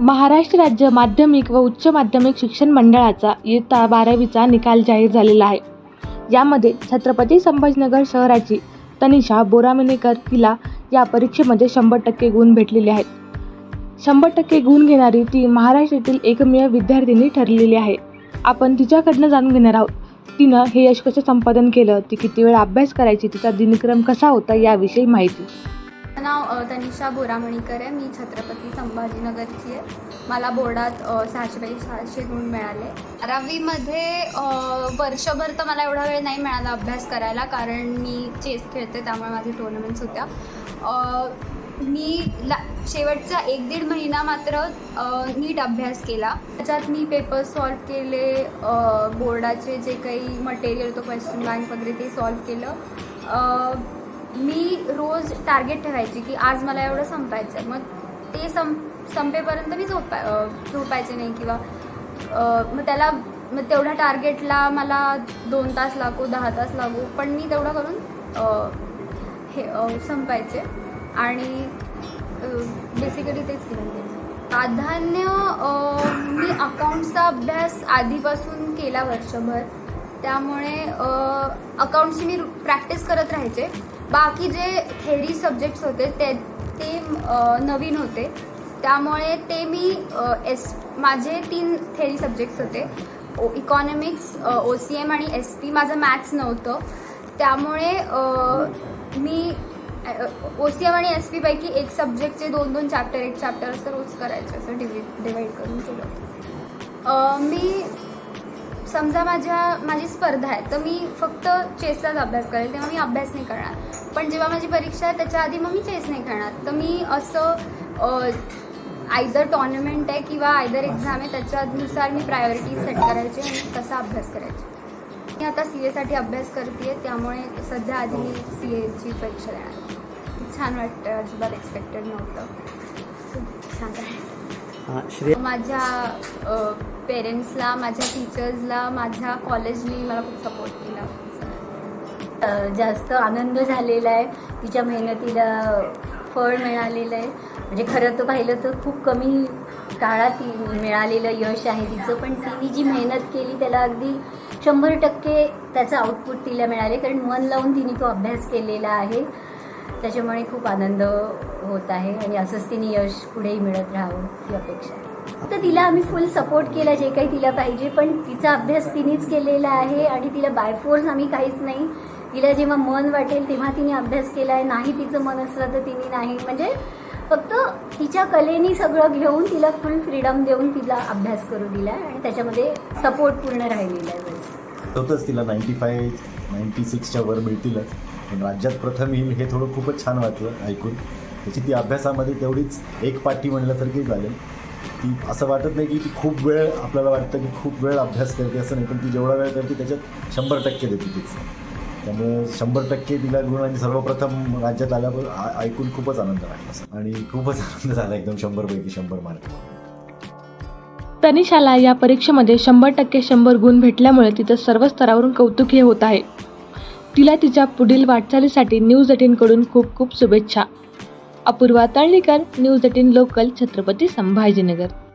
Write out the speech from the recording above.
महाराष्ट्र राज्य माध्यमिक व उच्च माध्यमिक शिक्षण मंडळाचा इयत्ता बारावीचा निकाल जाहीर झालेला आहे. यामध्ये छत्रपती संभाजीनगर शहराची तनिषा बोरामिनेकर हिला या परीक्षेमध्ये शंभर टक्के गुण भेटलेले आहेत. शंभर टक्के गुण घेणारी ती महाराष्ट्रातील एकमेव विद्यार्थिनी ठरलेली आहे. आपण तिच्याकडनं जाणून घेणार आहोत तिनं हे यश कसं संपादन केलं ती किती वेळ अभ्यास करायची तिचा दिनक्रम कसा होता याविषयी माहिती. नाव तनिषा बोरामणीकर आहे. मी छत्रपती संभाजीनगरची आहे. मला बोर्डात सहाशे बाई सहाशे गुण मिळाले. बारावीमध्ये वर्षभर तर मला एवढा वेळ नाही मिळाला अभ्यास करायला कारण मी चेस खेळते त्यामुळे माझे टुर्नामेंट्स होत्या. मी ला शेवटचा एक दीड महिना मात्र नीट अभ्यास केला. त्याच्यात मी पेपर सॉल्व केले बोर्डाचे जे काही मटेरियल होतं क्वेश्चन बँक वगैरे ते सॉल्व केलं. मी रोज टार्गेट ठेवायची की आज मला एवढं संपायचं आहे मग ते सं संपेपर्यंत मी झोपाय झोपायचे नाही किंवा मग त्याला मग तेवढ्या टार्गेटला मला दोन तास लागू दहा तास लागू पण मी तेवढं करून हे संपायचे. आणि बेसिकली तेच केलं प्राधान्य मी अकाउंटचा अभ्यास आधीपासून केला वर्षभर. त्यामुळे अकाउंटची मी प्रॅक्टिस करत राहायचे. बाकी जे थेरी सब्जेक्ट्स होते ते ते नवीन होते. त्यामुळे ते मी एस माझे तीन थेरी सब्जेक्ट्स होते. O economics O C M आणि एस पी माझं मॅथ्स नव्हतं. त्यामुळे मी ओ सी एम आणि एस पी पैकी एक सब्जेक्टचे दोन दोन चॅप्टर एक चॅप्टर असं रोज करायचं असं डिवि डिवाईड करून केलं. मी समजा माझ्या माझी स्पर्धा आहे तर मी फक्त चेसचाच अभ्यास करेल तेव्हा मी अभ्यास नाही करणार. पण जेव्हा माझी परीक्षा आहे त्याच्या आधी मग मी चेस नाही करणार तर मी असं आयदर टॉर्नामेंट आहे किंवा आयदर एक्झाम आहे त्याच्यानुसार मी प्रायोरिटी सेट करायची आणि तसा अभ्यास करायची. मी आता सी एसाठी अभ्यास करते त्यामुळे सध्या आधी मी सी एची परीक्षा देणार छान वाटतं अजिबात एक्सपेक्टेड नव्हतं. श्रेय. माझ्या पेरेंट्सला माझ्या टीचर्सला माझ्या कॉलेजनी मला खूप सपोर्ट केला. जास्त आनंद झालेला आहे. तिच्या मेहनतीला फळ मिळालेलं आहे. म्हणजे खरं तर पाहिलं तर खूप कमी काळात ती मिळालेलं यश आहे तिचं. पण तिने जी मेहनत केली त्याला अगदी शंभर टक्के त्याचं आउटपुट तिला मिळाले. कारण मन लावून तिने तो अभ्यास केलेला आहे. त्याच्यामुळे खूप आनंद होत आहे आणि असंच तिने यश पुढेही मिळत राहावं ही अपेक्षा आहे. तर तिला आम्ही फुल सपोर्ट केला जे काही तिला पाहिजे पण तिचा अभ्यास तिनेच केलेला आहे आणि तिला बायफोर्स आम्ही काहीच नाही. तिला जेव्हा मन वाटेल तेव्हा तिने अभ्यास केला आहे नाही तिचं मन असलं तर तिने नाही. म्हणजे फक्त तिच्या कलेनी सगळं घेऊन तिला फुल फ्रीडम देऊन तिला अभ्यास करू दिला आणि त्याच्यामध्ये सपोर्ट पूर्ण राहिलेला आहे तिला नाईन्टी फाय नाईन्टी सिक्सच्या वर मिळतीलच. पण राज्यात प्रथम येईल हे थोडं खूपच छान वाटलं ऐकून. त्याची ती अभ्यासामध्ये तेवढीच एक पाठी म्हणल्यासारखी झाली. ती असं वाटत नाही की ती खूप वेळ आपल्याला वाटतं की खूप वेळ अभ्यास करते असं नाही पण ती जेवढा वेळ करते त्याच्यात शंभर टक्के देते तीच. त्यामुळे शंभर टक्के तिला गुण आणि सर्वप्रथम राज्यात आल्यावर ऐकून खूपच आनंद वाटला आणि खूपच आनंद झाला एकदम शंभरपैकी शंभर मार्क तनिषाला या परीक्षेमध्ये शंभर टक्के शंभर गुण भेटल्यामुळे तिचं सर्व स्तरावरून कौतुकही होत आहे. तिला तिच्या पुढील वाटचालीसाठी न्यूज एटीनकडून खूप खूप शुभेच्छा. Apoorva Talnikar news eighteen local Chhatrapati Sambhajinagar.